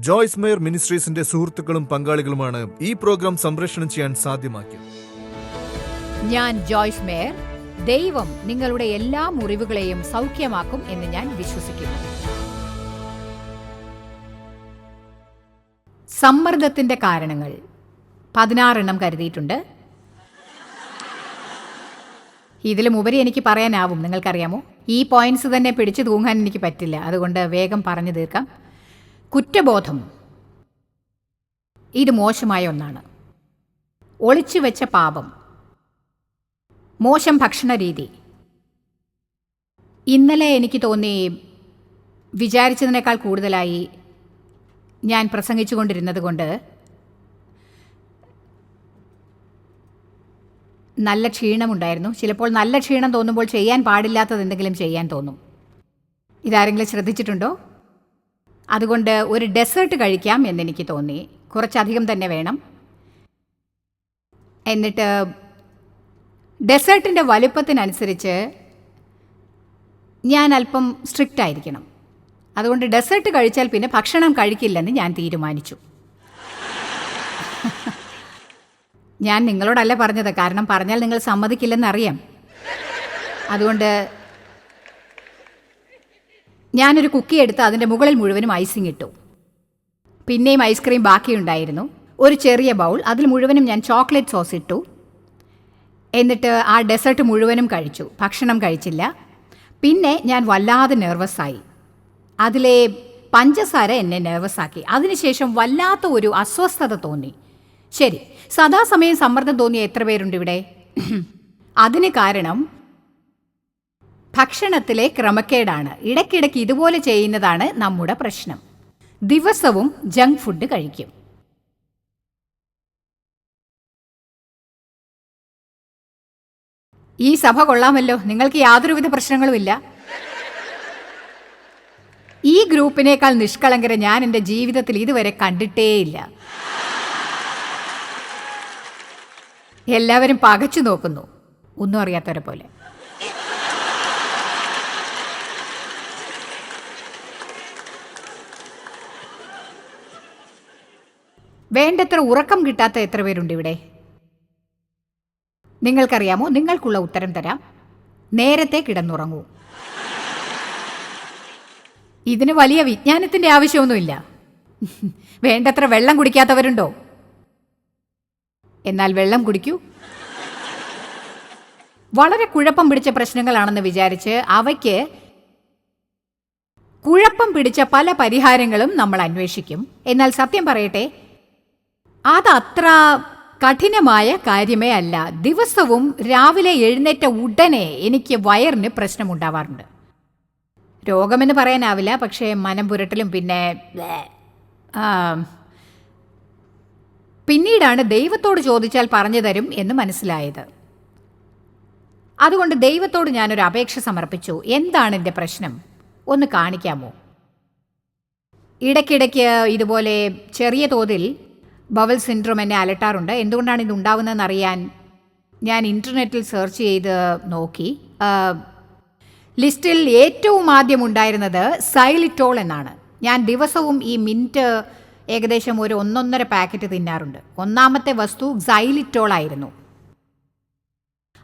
Joyce Meyer മിനിസ്ട്രീസിന്റെ സുഹൃത്തുക്കളും പങ്കാളികളുമാണ് ഈ programme സംപ്രേഷണം ചെയ്യാൻ സാധ്യമാക്കിയത്. ഞാൻ ജോയ്സ് മേയർ. ദൈവം നിങ്ങളുടെ എല്ലാ മുറിവുകളെയും സൗഖ്യമാക്കും എന്ന് ഞാൻ വിശ്വസിക്കുന്നു. സമ്മർദ്ദത്തിന്റെ കാരണങ്ങൾ. പതിനാറെണ്ണം കരുതിയിട്ടുണ്ട്. ഇതിലും ഉപരി എനിക്ക് പറയാനാവും നിങ്ങൾക്കറിയാമോ? ഈ പോയിന്റ്സ് തന്നെ പിടിച്ചു തൂങ്ങാൻ എനിക്ക് പറ്റില്ല. അതുകൊണ്ട് വേഗം പറഞ്ഞു തീർക്കാം. കുറ്റബോധം. ഇത് മോശമായ ഒന്നാണ്. ഒളിച്ചു വെച്ച പാപം. മോശം ഭക്ഷണ രീതി. ഇന്നലെ എനിക്ക് തോന്നി വിചാരിച്ചതിനേക്കാൾ കൂടുതലായി ഞാൻ പ്രസംഗിച്ചുകൊണ്ടിരുന്നത് കൊണ്ട് നല്ല ക്ഷീണമുണ്ടായിരുന്നു. ചിലപ്പോൾ നല്ല ക്ഷീണം തോന്നുമ്പോൾ ചെയ്യാൻ പാടില്ലാത്തത് എന്തെങ്കിലും ചെയ്യാൻ തോന്നും. ഇതാരെങ്കിലും ശ്രദ്ധിച്ചിട്ടുണ്ടോ? അതുകൊണ്ട് ഒരു ഡെസേർട്ട് കഴിക്കാം എന്നെനിക്ക് തോന്നി. കുറച്ചധികം തന്നെ വേണം. എന്നിട്ട് ഡെസേർട്ടിന്റെ വലുപ്പത്തിനനുസരിച്ച് ഞാൻ അല്പം സ്ട്രിക്റ്റ് ആയിരിക്കണം. അതുകൊണ്ട് ഡെസേർട്ട് കഴിച്ചാൽ പിന്നെ ഭക്ഷണം കഴിക്കില്ലെന്ന് ഞാൻ തീരുമാനിച്ചു. ഞാൻ നിങ്ങളോടല്ല പറഞ്ഞത്. കാരണം പറഞ്ഞാൽ നിങ്ങൾ സമ്മതിക്കില്ലെന്നറിയാം അതുകൊണ്ട് ഞാനൊരു കുക്കി എടുത്ത് അതിന്റെ മുകളിൽ മുഴുവനും ഐസിങ് ഇട്ടു. പിന്നെയും ഐസ്ക്രീം ബാക്കിയുണ്ടായിരുന്നു. ഒരു ചെറിയ ബൗൾ അതിൽ മുഴുവനും ഞാൻ ചോക്ലേറ്റ് സോസ് ഇട്ടു. എന്നിട്ട് ആ ഡെസേർട്ട് മുഴുവനും കഴിച്ചു. ഭക്ഷണം കഴിച്ചില്ല. പിന്നെ ഞാൻ വല്ലാതെ നെർവസായി അതിലെ പഞ്ചസാര എന്നെ നെർവസാക്കി അതിനുശേഷം വല്ലാത്ത ഒരു അസ്വസ്ഥത തോന്നി. ശരി സദാസമയം സമ്മർദ്ദം തോന്നിയ എത്ര പേരുണ്ട് ഇവിടെ? അതിന് കാരണം ഭക്ഷണത്തിലെ ക്രമക്കേടാണ്. ഇടയ്ക്കിടയ്ക്ക് ഇതുപോലെ ചെയ്യുന്നതാണ് നമ്മുടെ പ്രശ്നം. ദിവസവും ജങ്ക് ഫുഡ് കഴിക്കും. ഈ സഭ കൊള്ളാമല്ലോ. നിങ്ങൾക്ക് യാതൊരുവിധ പ്രശ്നങ്ങളുമില്ല ഈ ഗ്രൂപ്പിനേക്കാൾ നിഷ്കളങ്കരെ ഞാൻ എന്റെ ജീവിതത്തിൽ ഇതുവരെ കണ്ടിട്ടേയില്ല. എല്ലാവരും പകച്ചു നോക്കുന്നു. ഒന്നും അറിയാത്തവരെ പോലെ. വേണ്ടത്ര ഉറക്കം കിട്ടാത്ത എത്ര പേരുണ്ട് ഇവിടെ? നിങ്ങൾക്കറിയാമോ? നിങ്ങൾക്കുള്ള ഉത്തരം തരാം. നേരത്തെ കിടന്നുറങ്ങൂ. ഇതിന് വലിയ വിജ്ഞാനത്തിന്റെ ആവശ്യമൊന്നുമില്ല. വേണ്ടത്ര വെള്ളം കുടിക്കാത്തവരുണ്ടോ? എന്നാൽ വെള്ളം കുടിക്കൂ. വളരെ കുഴപ്പം പിടിച്ച പ്രശ്നങ്ങളാണെന്ന് വിചാരിച്ച് അവയ്ക്ക് കുഴപ്പം പിടിച്ച പല പരിഹാരങ്ങളും നമ്മൾ അന്വേഷിക്കും. എന്നാൽ സത്യം പറയട്ടെ അതത്ര കഠിനമായ കാര്യമേ അല്ല. ദിവസവും രാവിലെ എഴുന്നേറ്റ ഉടനെ എനിക്ക് വയറിന് പ്രശ്നമുണ്ടാവാറുണ്ട്. രോഗമെന്ന് പറയാനാവില്ല പക്ഷേ മനം പുരട്ടലും പിന്നെ പിന്നീടാണ് ദൈവത്തോട് ചോദിച്ചാൽ പറഞ്ഞു തരും എന്ന് മനസ്സിലായത്. അതുകൊണ്ട് ദൈവത്തോട് ഞാനൊരു അപേക്ഷ സമർപ്പിച്ചു. എന്താണ് എന്റെ പ്രശ്നം? ഒന്ന് കാണിക്കാമോ? ഇടയ്ക്കിടയ്ക്ക് ഇതുപോലെ ചെറിയ തോതിൽ ബവൽ സിൻഡ്രോം എന്നെ അലട്ടാറുണ്ട്. എന്തുകൊണ്ടാണ് ഇത് ഉണ്ടാകുന്നതെന്ന് അറിയാൻ ഞാൻ ഇന്റർനെറ്റിൽ സെർച്ച് ചെയ്ത് നോക്കി. ലിസ്റ്റിൽ ഏറ്റവും ആദ്യം ഉണ്ടായിരുന്നത് സൈലിറ്റോൾ എന്നാണ്. ഞാൻ ദിവസവും ഈ മിന്റ് ഏകദേശം ഒരു ഒന്നൊന്നര പാക്കറ്റ് തിന്നാറുണ്ട്. ഒന്നാമത്തെ വസ്തു സൈലിറ്റോൾ ആയിരുന്നു.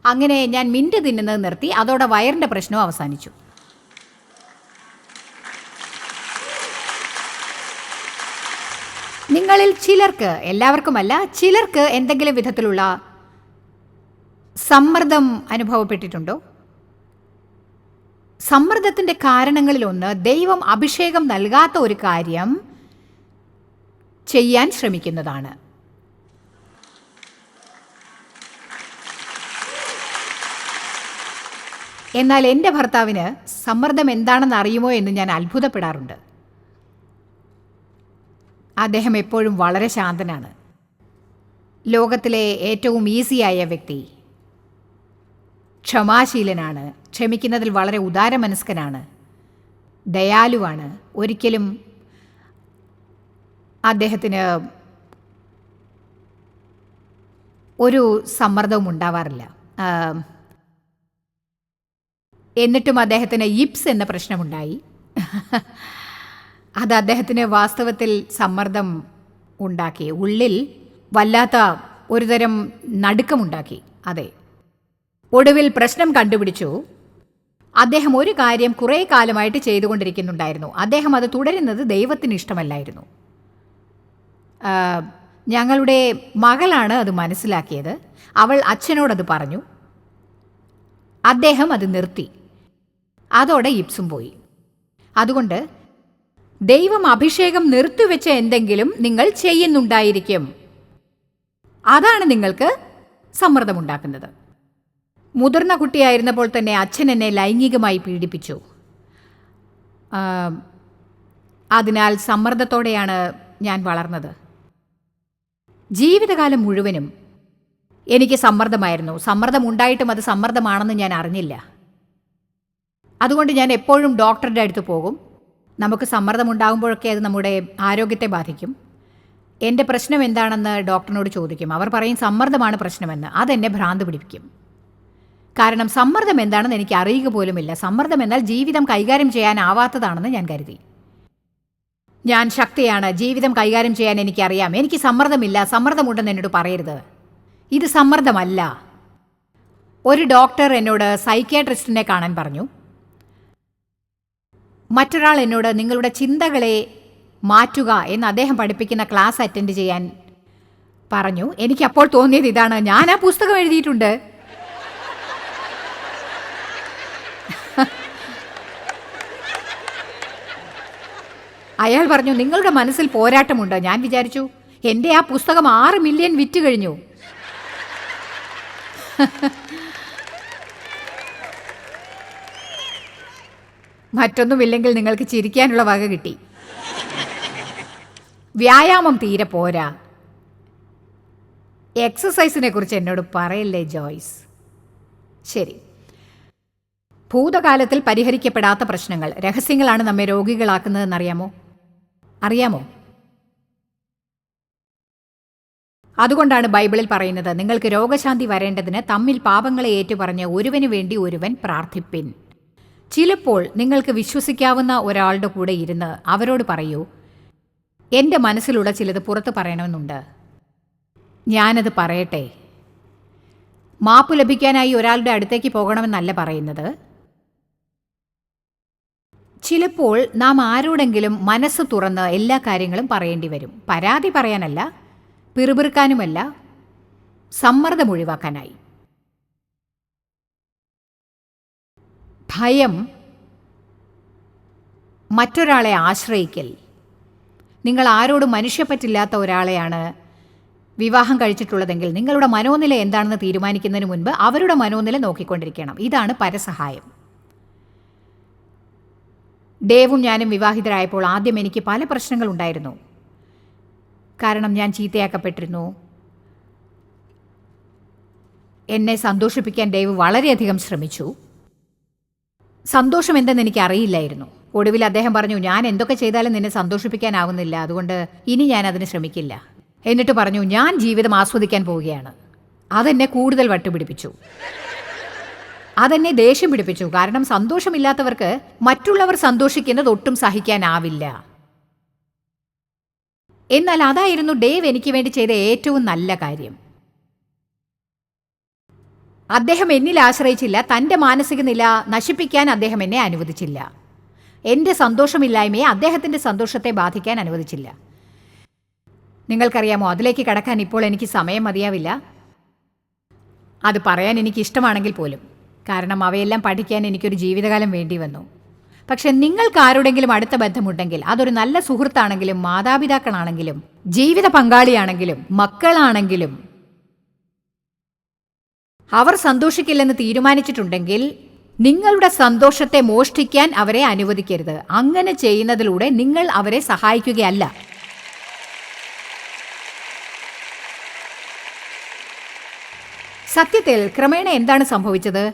അങ്ങനെ ഞാൻ മിന്റ് തിന്നുന്നത് നിർത്തി. അതോടെ വയറിന്റെ പ്രശ്നവും അവസാനിച്ചു. നിങ്ങളിൽ ചിലർക്ക് എല്ലാവർക്കുമല്ല ചിലർക്ക് എന്തെങ്കിലും വിധത്തിലുള്ള സമ്മർദ്ദം അനുഭവപ്പെട്ടിട്ടുണ്ടോ? സമ്മർദ്ദത്തിന്റെ കാരണങ്ങളിലൊന്ന് ദൈവം അഭിഷേകം നൽകാത്ത ഒരു കാര്യം ചെയ്യാൻ ശ്രമിക്കുന്നതാണ്. എന്നാൽ എന്റെ ഭർത്താവിന് സമ്മർദ്ദം എന്താണെന്ന് അറിയുമോ എന്ന് ഞാൻ അത്ഭുതപ്പെടാറുണ്ട്. അദ്ദേഹം എപ്പോഴും വളരെ ശാന്തനാണ്. ലോകത്തിലെ ഏറ്റവും ഈസിയായ വ്യക്തി. ക്ഷമാശീലനാണ്. ക്ഷമിക്കുന്നതിൽ വളരെ ഉദാരമനസ്കനാണ്. ദയാലുവാണ്. ഒരിക്കലും അദ്ദേഹത്തിന് ഒരു സമ്മർദ്ദവും ഉണ്ടാവാറില്ല. എന്നിട്ടും അദ്ദേഹത്തിന് ഇപ്സ് എന്ന പ്രശ്നമുണ്ടായി. അത് അദ്ദേഹത്തിന് വാസ്തവത്തിൽ സമ്മർദ്ദം ഉണ്ടാക്കി. ഉള്ളിൽ വല്ലാത്ത ഒരുതരം നടുക്കമുണ്ടാക്കി. അതെ. ഒടുവിൽ പ്രശ്നം കണ്ടുപിടിച്ചു. അദ്ദേഹം ഒരു കാര്യം കുറേ കാലമായിട്ട് ചെയ്തുകൊണ്ടിരിക്കുന്നുണ്ടായിരുന്നു. അദ്ദേഹം അത് തുടരുന്നത് ദൈവത്തിന് ഇഷ്ടമല്ലായിരുന്നു. ഞങ്ങളുടെ മകളാണ് അത് മനസ്സിലാക്കിയത്. അവൾ അച്ഛനോടത് പറഞ്ഞു. അദ്ദേഹം അത് നിർത്തി. അതോടെ ഇപ്സും പോയി. അതുകൊണ്ട് ദൈവം അഭിഷേകം നിർത്തിവെച്ച എന്തെങ്കിലും നിങ്ങൾ ചെയ്യുന്നുണ്ടായിരിക്കും. അതാണ് നിങ്ങൾക്ക് സമ്മർദ്ദമുണ്ടാക്കുന്നത്. മുതിർന്ന കുട്ടിയായിരുന്നപ്പോൾ തന്നെ അച്ഛൻ എന്നെ ലൈംഗികമായി പീഡിപ്പിച്ചു. അതിനാൽ സമ്മർദ്ദത്തോടെയാണ് ഞാൻ വളർന്നത്. ജീവിതകാലം മുഴുവനും എനിക്ക് സമ്മർദ്ദമായിരുന്നു. സമ്മർദ്ദം ഉണ്ടായിട്ടും അത് സമ്മർദ്ദമാണെന്ന് ഞാൻ അറിഞ്ഞില്ല. അതുകൊണ്ട് ഞാൻ എപ്പോഴും ഡോക്ടറുടെ അടുത്ത് പോകും. നമുക്ക് സമ്മർദ്ദം ഉണ്ടാകുമ്പോഴൊക്കെ അത് നമ്മുടെ ആരോഗ്യത്തെ ബാധിക്കും. എന്റെ പ്രശ്നം എന്താണെന്ന് ഡോക്ടറിനോട് ചോദിക്കും. അവർ പറയും സമ്മർദ്ദമാണ് പ്രശ്നമെന്ന്. അതെന്നെ ഭ്രാന്ത് പിടിപ്പിക്കും. കാരണം സമ്മർദ്ദം എന്താണെന്ന് എനിക്ക് അറിയുക പോലുമില്ല. സമ്മർദ്ദം എന്നാൽ ജീവിതം കൈകാര്യം ചെയ്യാനാവാത്തതാണെന്ന് ഞാൻ കരുതി. ഞാൻ ശക്തിയാണ്. ജീവിതം കൈകാര്യം ചെയ്യാൻ എനിക്കറിയാം. എനിക്ക് സമ്മർദ്ദമില്ല. സമ്മർദ്ദമുണ്ടെന്ന് എന്നോട് പറയരുത്. ഇത് സമ്മർദ്ദമല്ല. ഒരു ഡോക്ടർ എന്നോട് സൈക്യാട്രിസ്റ്റിനെ കാണാൻ പറഞ്ഞു. മറ്റൊരാൾ എന്നോട് നിങ്ങളുടെ ചിന്തകളെ മാറ്റുക എന്ന് അദ്ദേഹം പഠിപ്പിക്കുന്ന ക്ലാസ് അറ്റൻഡ് ചെയ്യാൻ പറഞ്ഞു. എനിക്ക് അപ്പോൾ തോന്നിയത് ഇതാണ്. ഞാൻ ആ പുസ്തകം എഴുതിയിട്ടുണ്ട്. അയാൾ പറഞ്ഞു നിങ്ങളുടെ മനസ്സിൽ പോരാട്ടമുണ്ട്? ഞാൻ വിചാരിച്ചു എന്റെ ആ പുസ്തകം ആറ് മില്യൺ വിറ്റ് കഴിഞ്ഞു. മറ്റൊന്നുമില്ലെങ്കിൽ നിങ്ങൾക്ക് ചിരിക്കാനുള്ള വക കിട്ടി. വ്യായാമം തീരെ പോരാ. എക്സസൈസിനെ കുറിച്ച് എന്നോട് പറയല്ലേ ജോയ്സ്? ശരി. ഭൂതകാലത്തിൽ പരിഹരിക്കപ്പെടാത്ത പ്രശ്നങ്ങൾ രഹസ്യങ്ങളാണ് നമ്മെ രോഗികളാക്കുന്നതെന്നറിയാമോ? അറിയാമോ? അതുകൊണ്ടാണ് ബൈബിളിൽ പറയുന്നത് നിങ്ങൾക്ക് രോഗശാന്തി വരേണ്ടതിന് തമ്മിൽ പാപങ്ങളെ ഏറ്റുപറഞ്ഞ് ഒരുവന് വേണ്ടി ഒരുവൻ പ്രാർത്ഥിപ്പിൻ. ചിലപ്പോൾ നിങ്ങൾക്ക് വിശ്വസിക്കാവുന്ന ഒരാളുടെ കൂടെ ഇരുന്ന് അവരോട് പറയൂ എന്റെ മനസ്സിലുള്ള ചിലത് പുറത്ത് പറയണമെന്നുണ്ട്. ഞാനത് പറയട്ടെ. മാപ്പ് ലഭിക്കാനായി ഒരാളുടെ അടുത്തേക്ക് പോകണമെന്നല്ല പറയുന്നത്. ചിലപ്പോൾ നാം ആരോടെങ്കിലും മനസ്സ് തുറന്ന് എല്ലാ കാര്യങ്ങളും പറയേണ്ടി വരും. പരാതി പറയാനല്ല പിറുപിറുക്കാനുമല്ല സമ്മർദ്ദം ഒഴിവാക്കാനായി. ഭയം മറ്റൊരാളെ ആശ്രയിക്കൽ. നിങ്ങൾ ആരോടും മനുഷ്യപ്പറ്റില്ലാത്ത ഒരാളെയാണ് വിവാഹം കഴിച്ചിട്ടുള്ളതെങ്കിൽ നിങ്ങളുടെ മനോനില എന്താണെന്ന് തീരുമാനിക്കുന്നതിന് മുൻപ് അവരുടെ മനോനില നോക്കിക്കൊണ്ടിരിക്കണം. ഇതാണ് പരസഹായം. ഡേവും ഞാനും വിവാഹിതരായപ്പോൾ ആദ്യം എനിക്ക് പല പ്രശ്നങ്ങൾ ഉണ്ടായിരുന്നു. കാരണം ഞാൻ ചീത്തയാക്കപ്പെട്ടിരുന്നു. എന്നെ സന്തോഷിപ്പിക്കാൻ ഡേവ് വളരെയധികം ശ്രമിച്ചു. സന്തോഷം എന്തെന്ന് എനിക്ക് അറിയില്ലായിരുന്നു ഒടുവിൽ അദ്ദേഹം പറഞ്ഞു ഞാൻ എന്തൊക്കെ ചെയ്താലും നിന്നെ സന്തോഷിപ്പിക്കാനാവുന്നില്ല. അതുകൊണ്ട് ഇനി ഞാൻ അതിന് ശ്രമിക്കില്ല. എന്നിട്ട് പറഞ്ഞു ഞാൻ ജീവിതം ആസ്വദിക്കാൻ പോവുകയാണ്. അതെന്നെ കൂടുതൽ വട്ടുപിടിപ്പിച്ചു. അതെന്നെ ദേഷ്യം പിടിപ്പിച്ചു. കാരണം സന്തോഷമില്ലാത്തവർക്ക് മറ്റുള്ളവർ സന്തോഷിക്കുന്നത് ഒട്ടും സഹിക്കാനാവില്ല. എന്നാൽ അതായിരുന്നു ഡേവ് എനിക്ക് വേണ്ടി ചെയ്ത ഏറ്റവും നല്ല കാര്യം. അദ്ദേഹം എന്നിൽ ആശ്രയിച്ചില്ല. തന്റെ മാനസിക നില നശിപ്പിക്കാൻ അദ്ദേഹം എന്നെ അനുവദിച്ചില്ല. എന്റെ സന്തോഷമില്ലായ്മയെ അദ്ദേഹത്തിന്റെ സന്തോഷത്തെ ബാധിക്കാൻ അനുവദിച്ചില്ല. നിങ്ങൾക്കറിയാമോ അതിലേക്ക് കടക്കാൻ ഇപ്പോൾ എനിക്ക് സമയം മതിയാവില്ല. അത് പറയാൻ എനിക്ക് ഇഷ്ടമാണെങ്കിൽ പോലും. കാരണം അവയെല്ലാം പഠിക്കാൻ എനിക്കൊരു ജീവിതകാലം വേണ്ടി വന്നു. പക്ഷെ നിങ്ങൾക്ക് ആരോടെങ്കിലും അടുത്ത ബന്ധമുണ്ടെങ്കിൽ അതൊരു നല്ല സുഹൃത്താണെങ്കിലും മാതാപിതാക്കളാണെങ്കിലും ജീവിത പങ്കാളിയാണെങ്കിലും മക്കളാണെങ്കിലും അവർ സന്തോഷിക്കില്ലെന്ന് തീരുമാനിച്ചിട്ടുണ്ടെങ്കിൽ നിങ്ങളുടെ സന്തോഷത്തെ മോഷ്ടിക്കാൻ അവരെ അനുവദിക്കരുത്. അങ്ങനെ ചെയ്യുന്നതിലൂടെ നിങ്ങൾ അവരെ സഹായിക്കുകയല്ല. സത്യത്തിൽ ക്രമേണ എന്താണ് സംഭവിച്ചത്?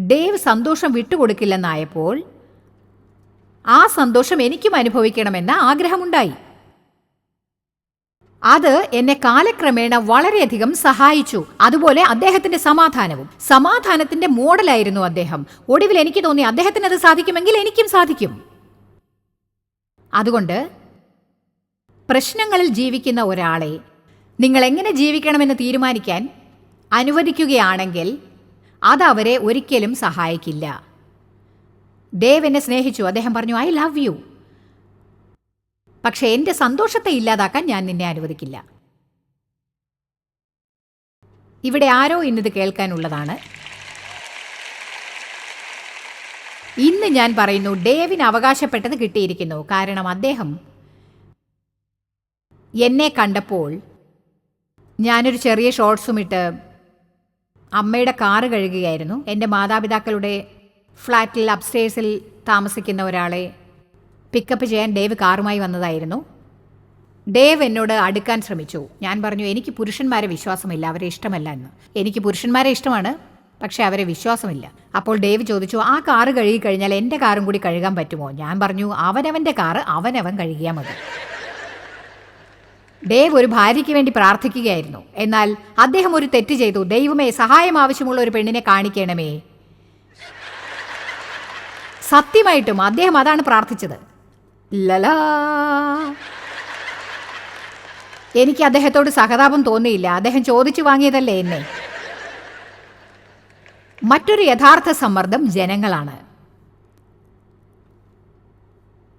ഡേവ് സന്തോഷം വിട്ടുകൊടുക്കില്ലെന്നായപ്പോൾ ആ സന്തോഷം എനിക്കും അനുഭവിക്കണമെന്ന ആഗ്രഹമുണ്ടായി. അത് എന്നെ കാലക്രമേണ വളരെയധികം സഹായിച്ചു. അതുപോലെ അദ്ദേഹത്തിന്റെ സമാധാനവും. സമാധാനത്തിന്റെ മോഡലായിരുന്നു അദ്ദേഹം. ഒടുവിൽ എനിക്ക് തോന്നി അദ്ദേഹത്തിന് അത് സാധിക്കുമെങ്കിൽ എനിക്കും സാധിക്കും. അതുകൊണ്ട് പ്രശ്നങ്ങളിൽ ജീവിക്കുന്ന ഒരാളെ നിങ്ങൾ എങ്ങനെ ജീവിക്കണമെന്ന് തീരുമാനിക്കാൻ അനുവദിക്കുകയാണെങ്കിൽ അത് അവരെ ഒരിക്കലും സഹായിക്കില്ല. ദേവ് എന്നെ സ്നേഹിച്ചു. അദ്ദേഹം പറഞ്ഞു ഐ ലവ് യു. പക്ഷെ എന്റെ സന്തോഷത്തെ ഇല്ലാതാക്കാൻ ഞാൻ നിന്നെ അനുവദിക്കില്ല. ഇവിടെ ആരോ ഇന്നത് കേൾക്കാനുള്ളതാണ്. ഇന്ന് ഞാൻ പറയുന്നു ഡേവിന് അവകാശപ്പെട്ടത് കിട്ടിയിരിക്കുന്നു. കാരണം അദ്ദേഹം എന്നെ കണ്ടപ്പോൾ ഞാനൊരു ചെറിയ ഷോർട്സും ഇട്ട് അമ്മയുടെ കാറ് കഴുകുകയായിരുന്നു. എന്റെ മാതാപിതാക്കളുടെ ഫ്ലാറ്റിൽ അപ്സ്റ്റേഴ്സിൽ താമസിക്കുന്ന ഒരാളെ പിക്കപ്പ് ചെയ്യാൻ ഡേവ് കാറുമായി വന്നതായിരുന്നു. ഡേവ് എന്നോട് അടുക്കാൻ ശ്രമിച്ചു. ഞാൻ പറഞ്ഞു എനിക്ക് പുരുഷന്മാരെ വിശ്വാസമില്ല അവരെ ഇഷ്ടമല്ല എന്ന്. എനിക്ക് പുരുഷന്മാരെ ഇഷ്ടമാണ് പക്ഷേ അവരെ വിശ്വാസമില്ല. അപ്പോൾ ഡേവ് ചോദിച്ചു ആ കാറ് കഴുകി കഴിഞ്ഞാൽ എന്റെ കാറും കൂടി കഴുകാൻ പറ്റുമോ? ഞാൻ പറഞ്ഞു അവനവന്റെ കാറ് അവനവൻ കഴുകിയാൽ മതി. ഡേവ് ഒരു ഭാര്യയ്ക്ക് വേണ്ടി പ്രാർത്ഥിക്കുകയായിരുന്നു. എന്നാൽ അദ്ദേഹം ഒരു തെറ്റ് ചെയ്തു. ദൈവമേ സഹായം ആവശ്യമുള്ള ഒരു പെണ്ണിനെ കാണിക്കണമേ. സത്യമായിട്ടും അദ്ദേഹം അതാണ് പ്രാർത്ഥിച്ചത്. ലലാ എനിക്ക് അദ്ദേഹത്തോട് സഹതാപം തോന്നിയില്ല. അദ്ദേഹം ചോദിച്ചു വാങ്ങിയതല്ലേ എന്നെ? മറ്റൊരു യഥാർത്ഥ സമ്മർദ്ദം ജനങ്ങളാണ്.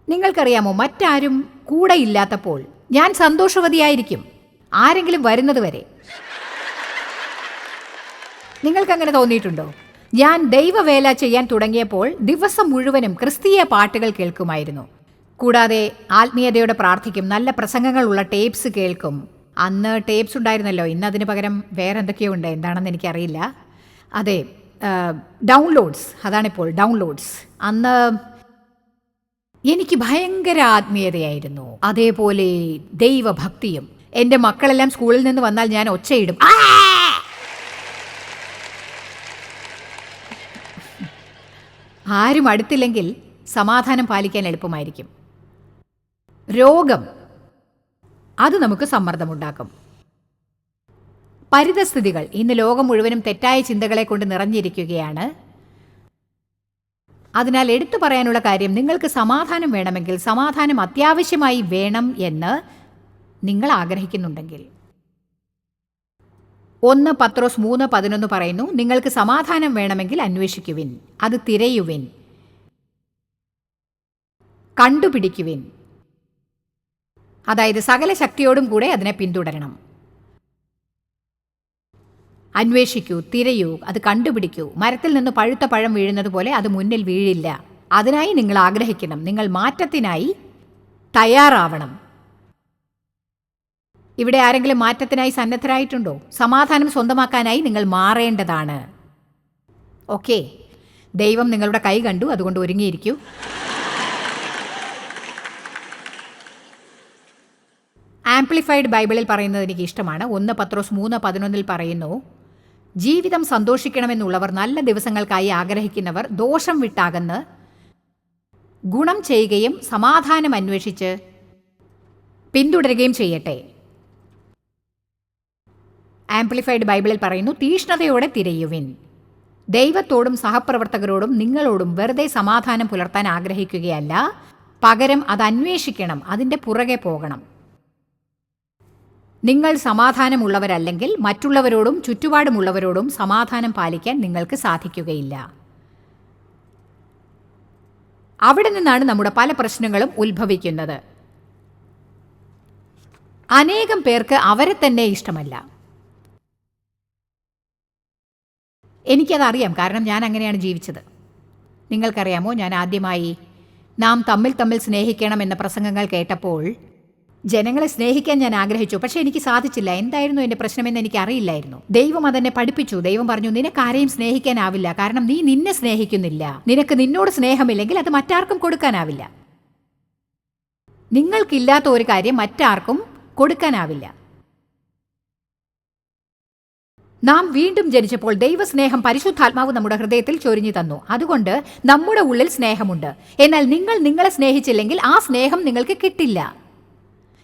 നിങ്ങൾക്കറിയാമോ മറ്റാരും കൂടെ ഇല്ലാത്തപ്പോൾ ഞാൻ സന്തോഷവതിയായിരിക്കും ആരെങ്കിലും വരുന്നത് വരെ. നിങ്ങൾക്കങ്ങനെ തോന്നിയിട്ടുണ്ടോ? ഞാൻ ദൈവവേല ചെയ്യാൻ തുടങ്ങിയപ്പോൾ ദിവസം മുഴുവനും ക്രിസ്തീയ പാട്ടുകൾ കേൾക്കുമായിരുന്നു. കൂടാതെ ആത്മീയതയോടെ പ്രാർത്ഥിക്കും. നല്ല പ്രസംഗങ്ങളുള്ള ടേപ്സ് കേൾക്കും. അന്ന് ടേപ്സ് ഉണ്ടായിരുന്നല്ലോ. ഇന്ന് അതിന് പകരം വേറെ എന്തൊക്കെയോ ഉണ്ട്? എന്താണെന്ന് എനിക്കറിയില്ല. അതെ ഡൗൺലോഡ്സ് അതാണിപ്പോൾ ഡൗൺലോഡ്സ് അന്ന് എനിക്ക് ഭയങ്കര ആത്മീയതയായിരുന്നു. അതേപോലെ ദൈവഭക്തിയും. എന്റെ മക്കളെല്ലാം സ്കൂളിൽ നിന്ന് വന്നാൽ ഞാൻ ഒച്ചയിടും. ആരും അടുത്തില്ലെങ്കിൽ സമാധാനം പാലിക്കാൻ എളുപ്പമായിരിക്കും. രോഗം. അത് നമുക്ക് സമ്മർദ്ദമുണ്ടാക്കും. പരിതസ്ഥിതികൾ. ഇന്ന് ലോകം മുഴുവനും തെറ്റായ ചിന്തകളെ കൊണ്ട് നിറഞ്ഞിരിക്കുകയാണ്. അതിനാൽ എടുത്തു പറയാനുള്ള കാര്യം നിങ്ങൾക്ക് സമാധാനം വേണമെങ്കിൽ സമാധാനം അത്യാവശ്യമായി വേണം എന്ന് നിങ്ങൾ ആഗ്രഹിക്കുന്നുണ്ടെങ്കിൽ. ഒന്ന് പത്രോസ് മൂന്ന് പതിനൊന്ന് പറയുന്നു നിങ്ങൾക്ക് സമാധാനം വേണമെങ്കിൽ അന്വേഷിക്കുവിൻ അത് തിരയുവിൻ കണ്ടുപിടിക്കുവിൻ അതായത് സകല ശക്തിയോടും കൂടെ അതിനെ പിന്തുടരണം. അന്വേഷിക്കൂ തിരയൂ അത് കണ്ടുപിടിക്കൂ. മരത്തിൽ നിന്ന് പഴുത്ത പഴം വീഴുന്നത് പോലെ അത് മുന്നിൽ വീഴില്ല. അതിനായി നിങ്ങൾ ആഗ്രഹിക്കണം നിങ്ങൾ മാറ്റത്തിനായി തയ്യാറാവണം. ഇവിടെ ആരെങ്കിലും മാറ്റത്തിനായി സന്നദ്ധരായിട്ടുണ്ടോ? സമാധാനം സ്വന്തമാക്കാനായി നിങ്ങൾ മാറേണ്ടതാണ്. ഓക്കെ. ദൈവം നിങ്ങളുടെ കൈ കണ്ടു അതുകൊണ്ട് ഒരുങ്ങിയിരിക്കൂ. ആംപ്ലിഫൈഡ് ബൈബിളിൽ പറയുന്നത് എനിക്ക് ഇഷ്ടമാണ് ഒന്ന് പത്രോസ് മൂന്ന് പതിനൊന്നിൽ പറയുന്നു ജീവിതം സന്തോഷിക്കണമെന്നുള്ളവർ നല്ല ദിവസങ്ങൾക്കായി ആഗ്രഹിക്കുന്നവർ ദോഷം വിട്ടാകന്ന് ഗുണം ചെയ്യുകയും സമാധാനം അന്വേഷിച്ച് പിന്തുടരുകയും ചെയ്യട്ടെ. ആംപ്ലിഫൈഡ് ബൈബിളിൽ പറയുന്നു തീഷ്ണതയോടെ തിരയുവിൻ. ദൈവത്തോടും സഹപ്രവർത്തകരോടും നിങ്ങളോടും വെറുതെ സമാധാനം പുലർത്താൻ ആഗ്രഹിക്കുകയല്ല. പകരം അത് അന്വേഷിക്കണം അതിന്റെ പുറകെ പോകണം. നിങ്ങൾ സമാധാനമുള്ളവരല്ലെങ്കിൽ മറ്റുള്ളവരോടും ചുറ്റുപാടുമുള്ളവരോടും സമാധാനം പാലിക്കാൻ നിങ്ങൾക്ക് സാധിക്കുകയില്ല. അവിടെ നിന്നാണ് നമ്മുടെ പല പ്രശ്നങ്ങളും ഉത്ഭവിക്കുന്നത്. അനേകം പേർക്ക് അവരെ തന്നെ ഇഷ്ടമല്ല. എനിക്കതറിയാം കാരണം ഞാൻ അങ്ങനെയാണ് ജീവിച്ചത്. നിങ്ങൾക്കറിയാമോ ഞാൻ ആദ്യമായി നാം തമ്മിൽ തമ്മിൽ സ്നേഹിക്കണം എന്ന പ്രസംഗങ്ങൾ കേട്ടപ്പോൾ ജനങ്ങളെ സ്നേഹിക്കാൻ ഞാൻ ആഗ്രഹിച്ചു. പക്ഷെ എനിക്ക് സാധിച്ചില്ല. എന്തായിരുന്നു എന്റെ പ്രശ്നമെന്ന് എനിക്ക് അറിയില്ലായിരുന്നു ദൈവം അതെന്നെ പഠിപ്പിച്ചു. ദൈവം പറഞ്ഞു നിനക്ക് ആരെയും സ്നേഹിക്കാനാവില്ല. കാരണം നീ നിന്നെ സ്നേഹിക്കുന്നില്ല. നിനക്ക് നിന്നോട് സ്നേഹമില്ലെങ്കിൽ അത് മറ്റാർക്കും കൊടുക്കാനാവില്ല. നിങ്ങൾക്കില്ലാത്ത ഒരു കാര്യം മറ്റാർക്കും കൊടുക്കാനാവില്ല. നാം വീണ്ടും ജനിച്ചപ്പോൾ ദൈവസ്നേഹം പരിശുദ്ധാത്മാവ് നമ്മുടെ ഹൃദയത്തിൽ ചൊരിഞ്ഞു തന്നു. അതുകൊണ്ട് നമ്മുടെ ഉള്ളിൽ സ്നേഹമുണ്ട്. എന്നാൽ നിങ്ങൾ നിങ്ങളെ സ്നേഹിച്ചില്ലെങ്കിൽ ആ സ്നേഹം നിങ്ങൾക്ക് കിട്ടില്ല.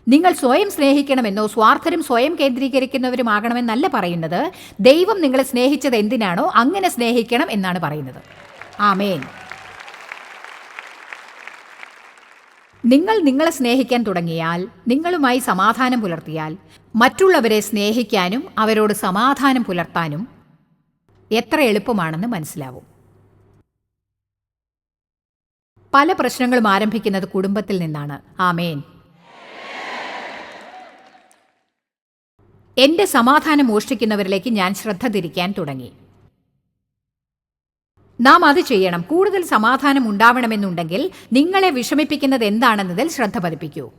നിങ്ങൾ സ്വയം സ്നേഹിക്കണമെന്നോ സ്വാർത്ഥരും സ്വയം കേന്ദ്രീകരിക്കുന്നവരുമാകണമെന്നല്ല പറയുന്നത്. ദൈവം നിങ്ങളെ സ്നേഹിച്ചത് എന്തിനാണോ അങ്ങനെ സ്നേഹിക്കണം എന്നാണ് പറയുന്നത്. ആമേൻ. നിങ്ങൾ നിങ്ങളെ സ്നേഹിക്കാൻ തുടങ്ങിയാൽ നിങ്ങളുമായി സമാധാനം പുലർത്തിയാൽ മറ്റുള്ളവരെ സ്നേഹിക്കാനും അവരോട് സമാധാനം പുലർത്താനും എത്ര എളുപ്പമാണെന്ന് മനസ്സിലാവും. പല പ്രശ്നങ്ങളും ആരംഭിക്കുന്നത് കുടുംബത്തിൽ നിന്നാണ്. ആമേൻ. എന്റെ സമാധാനം മോഷ്ടിക്കുന്നവരിലേക്ക് ഞാൻ ശ്രദ്ധ തിരിക്കാൻ തുടങ്ങി. നാം അത് ചെയ്യണം. കൂടുതൽ സമാധാനം ഉണ്ടാവണമെന്നുണ്ടെങ്കിൽ നിങ്ങളെ വിഷമിപ്പിക്കുന്നത് എന്താണെന്നതിൽ ശ്രദ്ധ പതിപ്പിക്കൂ.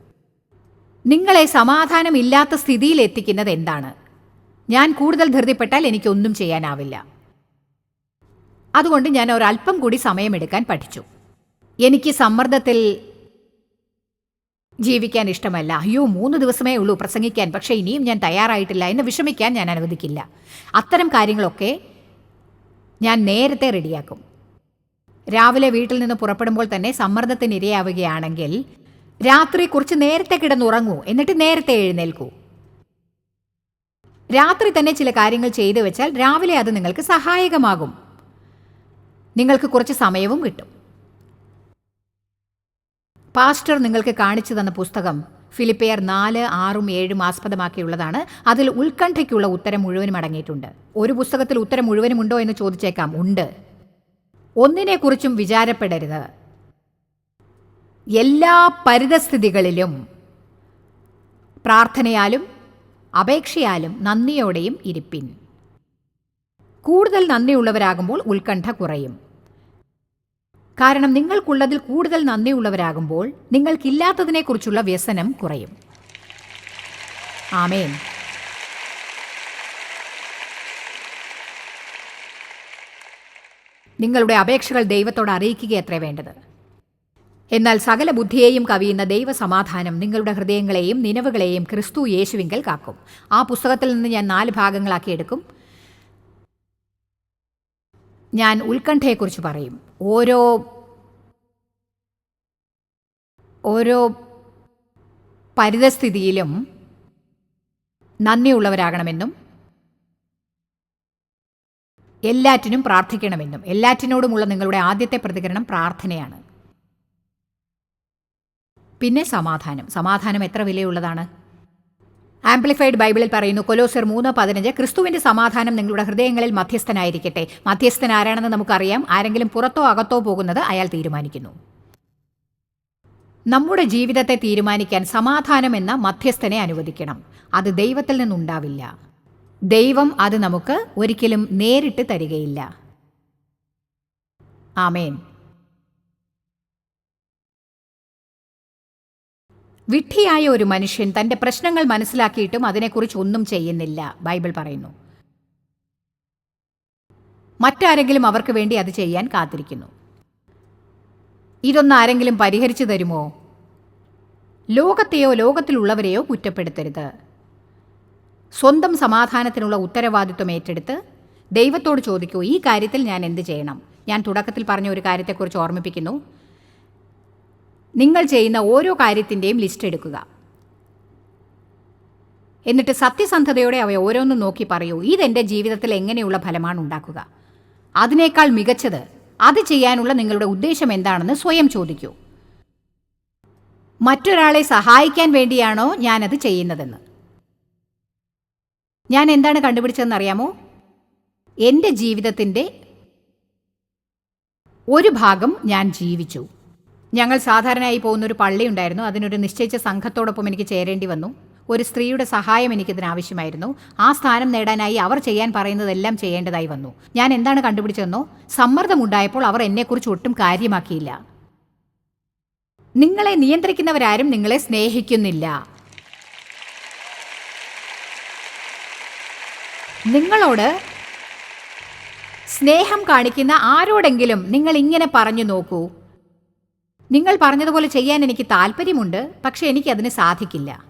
നിങ്ങളെ സമാധാനമില്ലാത്ത സ്ഥിതിയിൽ എത്തിക്കുന്നത് എന്താണ്? ഞാൻ കൂടുതൽ ധൃതിപ്പെട്ടാൽ എനിക്കൊന്നും ചെയ്യാനാവില്ല. അതുകൊണ്ട് ഞാൻ ഒരല്പം കൂടി സമയമെടുക്കാൻ പഠിച്ചു. എനിക്ക് സമ്മർദ്ദത്തിൽ ജീവിക്കാൻ ഇഷ്ടമല്ല. അയ്യോ മൂന്ന് ദിവസമേ ഉള്ളൂ പ്രസംഗിക്കാൻ. പക്ഷേ ഇനിയും ഞാൻ തയ്യാറായിട്ടില്ല. എന്ന് വിഷമിക്കാൻ ഞാൻ അനുവദിക്കില്ല. അത്തരം കാര്യങ്ങളൊക്കെ ഞാൻ നേരത്തെ റെഡിയാക്കും. രാവിലെ വീട്ടിൽ നിന്ന് പുറപ്പെടുമ്പോൾ തന്നെ സമ്മർദ്ദത്തിന് ഇരയാവുകയാണെങ്കിൽ രാത്രി കുറച്ച് നേരത്തെ കിടന്നുറങ്ങൂ. എന്നിട്ട് നേരത്തെ എഴുന്നേൽക്കൂ. രാത്രി തന്നെ ചില കാര്യങ്ങൾ ചെയ്തു വെച്ചാൽ രാവിലെ അത് നിങ്ങൾക്ക് സഹായകമാകും. നിങ്ങൾക്ക് കുറച്ച് സമയവും കിട്ടും. പാസ്റ്റർ നിങ്ങൾക്ക് കാണിച്ചു തന്ന പുസ്തകം ഫിലിപ്പിയർ നാല് ആറും ഏഴും ആസ്പദമാക്കിയുള്ളതാണ്. അതിൽ ഉത്കണ്ഠയ്ക്കുള്ള ഉത്തരം മുഴുവനും അടങ്ങിയിട്ടുണ്ട്. ഒരു പുസ്തകത്തിൽ ഉത്തരം മുഴുവനും ഉണ്ടോ എന്ന് ചോദിച്ചേക്കാം. ഉണ്ട്. ഒന്നിനെക്കുറിച്ചും വിചാരപ്പെടരുത്. എല്ലാ പരിതസ്ഥിതികളിലും പ്രാർത്ഥനയാലും അപേക്ഷയാലും നന്ദിയോടെയും ഇരിപ്പിൻ. കൂടുതൽ നന്ദിയുള്ളവരാകുമ്പോൾ ഉത്കണ്ഠ കുറയും. കാരണം നിങ്ങൾക്കുള്ളതിൽ കൂടുതൽ നന്ദിയുള്ളവരാകുമ്പോൾ നിങ്ങൾക്കില്ലാത്തതിനെക്കുറിച്ചുള്ള വ്യസനം കുറയും. ആമേൻ. നിങ്ങളുടെ അപേക്ഷകൾ ദൈവത്തോട് അറിയിക്കുക എത്ര വേണ്ടത്. എന്നാൽ സകല ബുദ്ധിയെയും കവിയുന്ന ദൈവസമാധാനം നിങ്ങളുടെ ഹൃദയങ്ങളെയും നിലവുകളെയും ക്രിസ്തു യേശുവിങ്കൽ കാക്കും. ആ പുസ്തകത്തിൽ നിന്ന് ഞാൻ നാല് ഭാഗങ്ങളാക്കി എടുക്കും ഞാൻ ഉത്കണ്ഠയെക്കുറിച്ച് പറയും. ഓരോ ഓരോ പരിതസ്ഥിതിയിലും നന്ദിയുള്ളവരാകണമെന്നും എല്ലാറ്റിനും പ്രാർത്ഥിക്കണമെന്നും എല്ലാറ്റിനോടുമുള്ള നിങ്ങളുടെ ആദ്യത്തെ പ്രതികരണം പ്രാർത്ഥനയാണ്. പിന്നെ സമാധാനം. സമാധാനം എത്ര വിലയുള്ളതാണ്? ആംപ്ലിഫൈഡ് ബൈബിളിൽ പറയുന്നു കൊലോസർ മൂന്ന് പതിനഞ്ച് ക്രിസ്തുവിന്റെ സമാധാനം നിങ്ങളുടെ ഹൃദയങ്ങളിൽ മധ്യസ്ഥനായിരിക്കട്ടെ. മധ്യസ്ഥൻ ആരാണെന്ന് നമുക്കറിയാം. ആരെങ്കിലും പുറത്തോ അകത്തോ പോകുന്നത് അയാൾ തീരുമാനിക്കുന്നു. നമ്മുടെ ജീവിതത്തെ തീരുമാനിക്കാൻ സമാധാനം എന്ന മധ്യസ്ഥനെ അനുവദിക്കണം. അത് ദൈവത്തിൽ നിന്നുണ്ടാവില്ല. ദൈവം അത് നമുക്ക് ഒരിക്കലും നേരിട്ട് തരികയില്ല. ആമേൻ. വിഡ്ഢിയായ ഒരു മനുഷ്യൻ തന്റെ പ്രശ്നങ്ങൾ മനസ്സിലാക്കിയിട്ടും അതിനെക്കുറിച്ച് ഒന്നും ചെയ്യുന്നില്ല. ബൈബിൾ പറയുന്നു. മറ്റാരെങ്കിലും അവർക്ക് വേണ്ടി അത് ചെയ്യാൻ കാത്തിരിക്കുന്നു. ഇതൊന്ന് ആരെങ്കിലും പരിഹരിച്ചു തരുമോ? ലോകത്തെയോ ലോകത്തിലുള്ളവരെയോ കുറ്റപ്പെടുത്തരുത്. സ്വന്തം സമാധാനത്തിനുള്ള ഉത്തരവാദിത്വം ഏറ്റെടുത്ത് ദൈവത്തോട് ചോദിക്കൂ ഈ കാര്യത്തിൽ ഞാൻ എന്ത് ചെയ്യണം? ഞാൻ തുടക്കത്തിൽ പറഞ്ഞ ഒരു കാര്യത്തെക്കുറിച്ച് ഓർമ്മിപ്പിക്കുന്നു. നിങ്ങൾ ചെയ്യുന്ന ഓരോ കാര്യത്തിന്റെയും ലിസ്റ്റ് എടുക്കുക. എന്നിട്ട് സത്യസന്ധതയോടെ അവയെ ഓരോന്നും നോക്കി പറയൂ. ഇതെന്റെ ജീവിതത്തിൽ എങ്ങനെയുള്ള ഫലമാണ് ഉണ്ടാക്കുക? അതിനേക്കാൾ മികച്ചത് അത് ചെയ്യാനുള്ള നിങ്ങളുടെ ഉദ്ദേശം എന്താണെന്ന് സ്വയം ചോദിക്കൂ. മറ്റൊരാളെ സഹായിക്കാൻ വേണ്ടിയാണോ ഞാനത് ചെയ്യുന്നതെന്ന്? ഞാൻ എന്താണ് കണ്ടുപിടിച്ചതെന്ന് അറിയാമോ? എന്റെ ജീവിതത്തിന്റെ ഒരു ഭാഗം ഞാൻ ജീവിച്ചു. ഞങ്ങൾ സാധാരണയായി പോകുന്ന ഒരു പള്ളി ഉണ്ടായിരുന്നു. അതിനൊരു നിശ്ചയിച്ച സംഘത്തോടൊപ്പം എനിക്ക് ചേരേണ്ടി വന്നു. ഒരു സ്ത്രീയുടെ സഹായം എനിക്കിതിന് ആവശ്യമായിരുന്നു. ആ സ്ഥാനം നേടാനായി അവർ ചെയ്യാൻ പറയുന്നതെല്ലാം ചെയ്യേണ്ടതായി വന്നു. ഞാൻ എന്താണ് കണ്ടുപിടിച്ചതെന്നോ? സമ്മർദ്ദമുണ്ടായപ്പോൾ അവർ എന്നെക്കുറിച്ച് ഒട്ടും കാര്യമാക്കിയില്ല. നിങ്ങളെ നിയന്ത്രിക്കുന്നവരാരും നിങ്ങളെ സ്നേഹിക്കുന്നില്ല. നിങ്ങളോട് സ്നേഹം കാണിക്കുന്ന ആരോടെങ്കിലും നിങ്ങൾ ഇങ്ങനെ പറഞ്ഞു നോക്കൂ. നിങ്ങൾ പറഞ്ഞതുപോലെ ചെയ്യാൻ എനിക്ക് താല്പര്യമുണ്ട് പക്ഷേ എനിക്കതിന് സാധിക്കില്ല.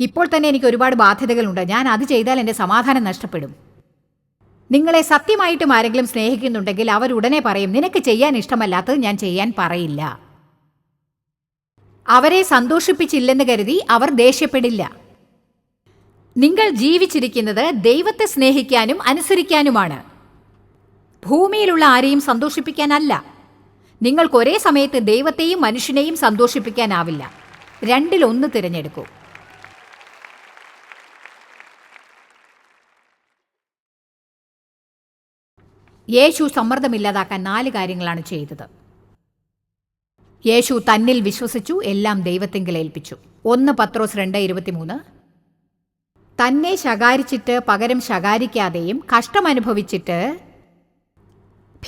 ഇപ്പോൾ തന്നെ എനിക്ക് ഒരുപാട് ബാധ്യതകളുണ്ട്. ഞാൻ അത് ചെയ്താൽ എന്റെ സമാധാനം നഷ്ടപ്പെടും. നിങ്ങളെ സത്യമായിട്ടും ആരെങ്കിലും സ്നേഹിക്കുന്നുണ്ടെങ്കിൽ അവർ ഉടനെ പറയും നിനക്ക് ചെയ്യാൻ ഇഷ്ടമല്ലാത്തത് ഞാൻ ചെയ്യാൻ പറയില്ല. അവരെ സന്തോഷിപ്പിച്ചില്ലെന്ന് കരുതി അവർ ദേഷ്യപ്പെടില്ല. നിങ്ങൾ ജീവിച്ചിരിക്കുന്നത് ദൈവത്തെ സ്നേഹിക്കാനും അനുസരിക്കാനുമാണ്. ഭൂമിയിലുള്ള ആരെയും സന്തോഷിപ്പിക്കാനല്ല. നിങ്ങൾക്ക് ഒരേ സമയത്ത് ദൈവത്തെയും മനുഷ്യനെയും സന്തോഷിപ്പിക്കാനാവില്ല. രണ്ടിലൊന്ന് തിരഞ്ഞെടുക്കൂ. യേശു സമ്മർദ്ദമില്ലാതാക്കാൻ നാല് കാര്യങ്ങളാണ് ചെയ്തത്. യേശു തന്നിൽ വിശ്വസിച്ചു എല്ലാം ദൈവത്തെങ്കിൽ ഏൽപ്പിച്ചു. ഒന്ന് പത്രോസ് രണ്ട് ഇരുപത്തിമൂന്ന്. തന്നെ ശകാരിച്ചിട്ട് പകരം ശകാരിക്കാതെയും കഷ്ടമനുഭവിച്ചിട്ട്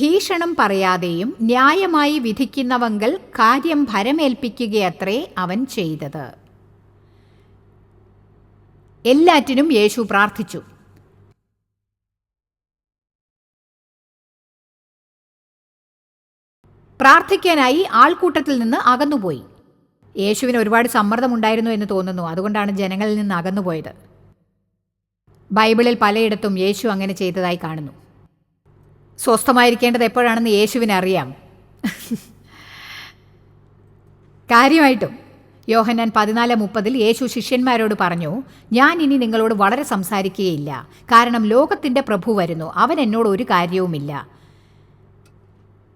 ഭീഷണം പറയാതെയും ന്യായമായി വിധിക്കുന്നവങ്കൽ കാര്യം ഭരമേൽപ്പിക്കുകയത്രേ അവൻ ചെയ്തത്. എല്ലാറ്റിനും യേശു പ്രാർത്ഥിച്ചു. പ്രാർത്ഥിക്കാനായി ആൾക്കൂട്ടത്തിൽ നിന്ന് അകന്നുപോയി. യേശുവിന് ഒരുപാട് സമ്മർദ്ദമുണ്ടായിരുന്നു എന്ന് തോന്നുന്നു. അതുകൊണ്ടാണ് ജനങ്ങളിൽ നിന്ന് അകന്നുപോയത്. ബൈബിളിൽ പലയിടത്തും യേശു അങ്ങനെ ചെയ്തതായി കാണുന്നു. സ്വസ്ഥമായിരിക്കേണ്ടത് എപ്പോഴാണെന്ന് യേശുവിനറിയാം കാര്യമായിട്ടും യോഹന്നാൻ പതിനാല് മുപ്പതിൽ യേശു ശിഷ്യന്മാരോട് പറഞ്ഞു ഞാൻ ഇനി നിങ്ങളോട് വളരെ സംസാരിക്കുകയില്ല. കാരണം ലോകത്തിന്റെ പ്രഭു വരുന്നു. അവൻ എന്നോട് ഒരു കാര്യവുമില്ല.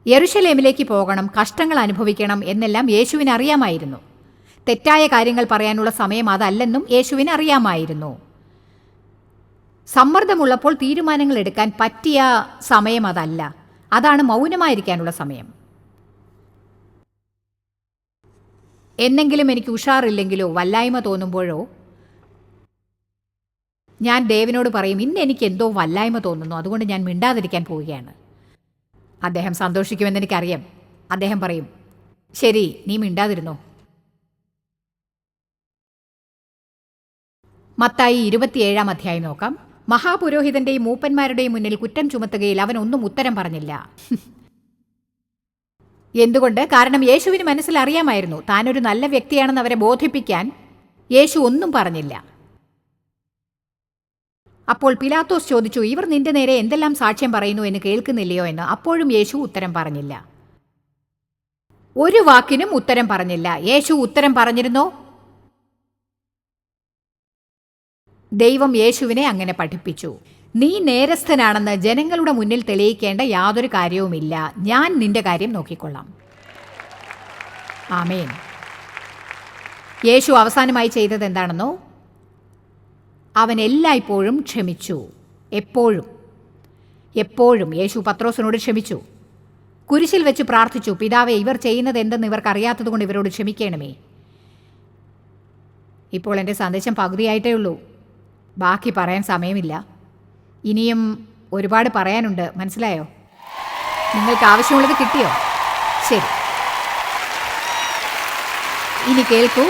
യെറുഷലേമിലേക്ക് പോകണം കഷ്ടങ്ങൾ അനുഭവിക്കണം എന്നെല്ലാം യേശുവിനറിയാമായിരുന്നു തെറ്റായ കാര്യങ്ങൾ പറയാനുള്ള സമയം അതല്ലെന്നും യേശുവിന് അറിയാമായിരുന്നു. സമ്മർദ്ദമുള്ളപ്പോൾ തീരുമാനങ്ങൾ എടുക്കാൻ പറ്റിയ സമയം അതല്ല. അതാണ് മൗനമായിരിക്കാനുള്ള സമയം. എന്നെങ്കിലും എനിക്ക് ഉഷാറില്ലെങ്കിലോ വല്ലായ്മ തോന്നുമ്പോഴോ? ഞാൻ ദേവനോട് പറയും ഇന്ന് എനിക്ക് എന്തോ വല്ലായ്മ തോന്നുന്നു. അതുകൊണ്ട് ഞാൻ മിണ്ടാതിരിക്കാൻ പോവുകയാണ്. അദ്ദേഹം സന്തോഷിക്കുമെന്ന് എനിക്കറിയാം. അദ്ദേഹം പറയും ശരി നീ മിണ്ടാതിരുന്നോ? മത്തായി ഇരുപത്തിയേഴാം അധ്യായം നോക്കാം. മഹാപുരോഹിതന്റെയും മൂപ്പന്മാരുടെയും മുന്നിൽ കുറ്റം ചുമത്തുകയിൽ അവൻ ഒന്നും ഉത്തരം പറഞ്ഞില്ല. എന്തുകൊണ്ട്? കാരണം യേശുവിന് മനസ്സിലറിയാമായിരുന്നു താനൊരു നല്ല വ്യക്തിയാണെന്ന് അവരെ ബോധിപ്പിക്കാൻ യേശു ഒന്നും പറഞ്ഞില്ല. അപ്പോൾ പിലാത്തോസ് ചോദിച്ചു ഇവർ നിന്റെ നേരെ എന്തെല്ലാം സാക്ഷ്യം പറയുന്നു എന്ന് കേൾക്കുന്നില്ലയോ എന്ന്? അപ്പോഴും യേശു ഉത്തരം പറഞ്ഞില്ല. ഒരു വാക്കിനും ഉത്തരം പറഞ്ഞില്ല. യേശു ഉത്തരം പറഞ്ഞിരുന്നോ? ദൈവം യേശുവിനെ അങ്ങനെ പഠിപ്പിച്ചു. നീ നേരസ്ഥനാണെന്ന് ജനങ്ങളുടെ മുന്നിൽ തെളിയിക്കേണ്ട യാതൊരു കാര്യവുമില്ല. ഞാൻ നിന്റെ കാര്യം നോക്കിക്കൊള്ളാം. ആമേൻ. യേശു അവസാനമായി ചെയ്തത് എന്താണെന്നോ? അവൻ എല്ലായ്പ്പോഴും ക്ഷമിച്ചു. എപ്പോഴും. എപ്പോഴും. യേശു പത്രോസിനോട് ക്ഷമിച്ചു. കുരിശിൽ വെച്ച് പ്രാർത്ഥിച്ചു പിതാവെ ഇവർ ചെയ്യുന്നത് എന്തെന്ന് ഇവർക്ക് ഇവരോട് ക്ഷമിക്കണമേ. ഇപ്പോൾ എന്റെ സന്ദേശം പകുതിയായിട്ടേ ഉള്ളൂ. ബാക്കി പറയാൻ സമയമില്ല. ഇനിയും ഒരുപാട് പറയാനുണ്ട്. മനസ്സിലായോ? നിങ്ങൾക്ക് ആവശ്യമുള്ളത് കിട്ടിയോ? ശരി. ഇനി കേൾക്കൂ.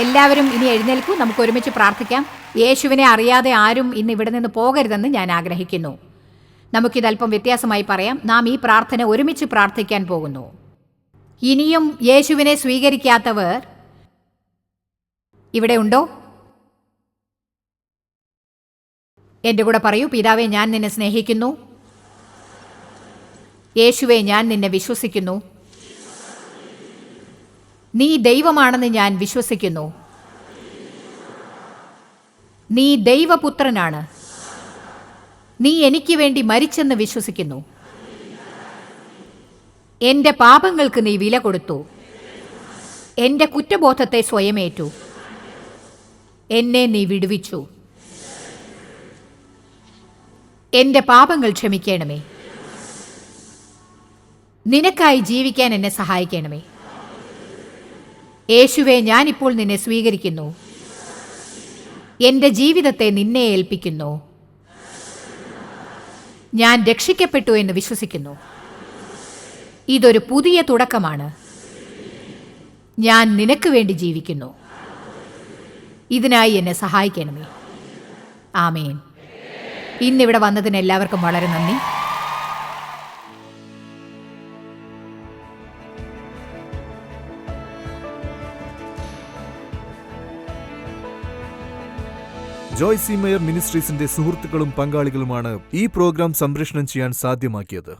എല്ലാവരും ഇനി എഴുന്നേൽക്കൂ. നമുക്ക് ഒരുമിച്ച് പ്രാർത്ഥിക്കാം. യേശുവിനെ അറിയാതെ ആരും ഇന്ന് ഇവിടെ നിന്ന് പോകരുതെന്ന് ഞാൻ ആഗ്രഹിക്കുന്നു. നമുക്കിതല്പം വ്യത്യാസമായി പറയാം. നാം ഈ പ്രാർത്ഥന ഒരുമിച്ച് പ്രാർത്ഥിക്കാൻ പോകുന്നു. ഇനിയും യേശുവിനെ സ്വീകരിക്കാത്തവർ ഇവിടെ ഉണ്ടോ? എന്റെ കൂടെ പറയൂ പിതാവെ ഞാൻ നിന്നെ സ്നേഹിക്കുന്നു. യേശുവെ ഞാൻ നിന്നെ വിശ്വസിക്കുന്നു. നീ ദൈവമാണെന്ന് ഞാൻ വിശ്വസിക്കുന്നു. നീ ദൈവപുത്രനാണ്. നീ എനിക്ക് വേണ്ടി മരിച്ചെന്ന് വിശ്വസിക്കുന്നു. എന്റെ പാപങ്ങൾക്ക് നീ വില കൊടുത്തു. എന്റെ കുറ്റബോധത്തെ സ്വയമേറ്റു. എന്നെ നീ വിടുവിച്ചു. എന്റെ പാപങ്ങൾ ക്ഷമിക്കണമേ. നിനക്കായി ജീവിക്കാൻ എന്നെ സഹായിക്കണമേ. യേശുവെ ഞാനിപ്പോൾ നിന്നെ സ്വീകരിക്കുന്നു. എന്റെ ജീവിതത്തെ നിന്നെ ഏൽപ്പിക്കുന്നു. ഞാൻ രക്ഷിക്കപ്പെട്ടു എന്ന് വിശ്വസിക്കുന്നു. ഇതൊരു പുതിയ തുടക്കമാണ്. ഞാൻ നിനക്ക് വേണ്ടി ജീവിക്കുന്നു. ഇതിനായി എന്നെ സഹായിക്കണമേ. ആമേൻ. ഇന്നിവിടെ വന്നതിന് എല്ലാവർക്കും വളരെ നന്ദി. ജോയ് സി മേയർ മിനിസ്ട്രീസിന്റെ സുഹൃത്തുക്കളും പങ്കാളികളുമാണ് ഈ പ്രോഗ്രാം സംപ്രേഷണം ചെയ്യാൻ സാധ്യമാക്കിയത്.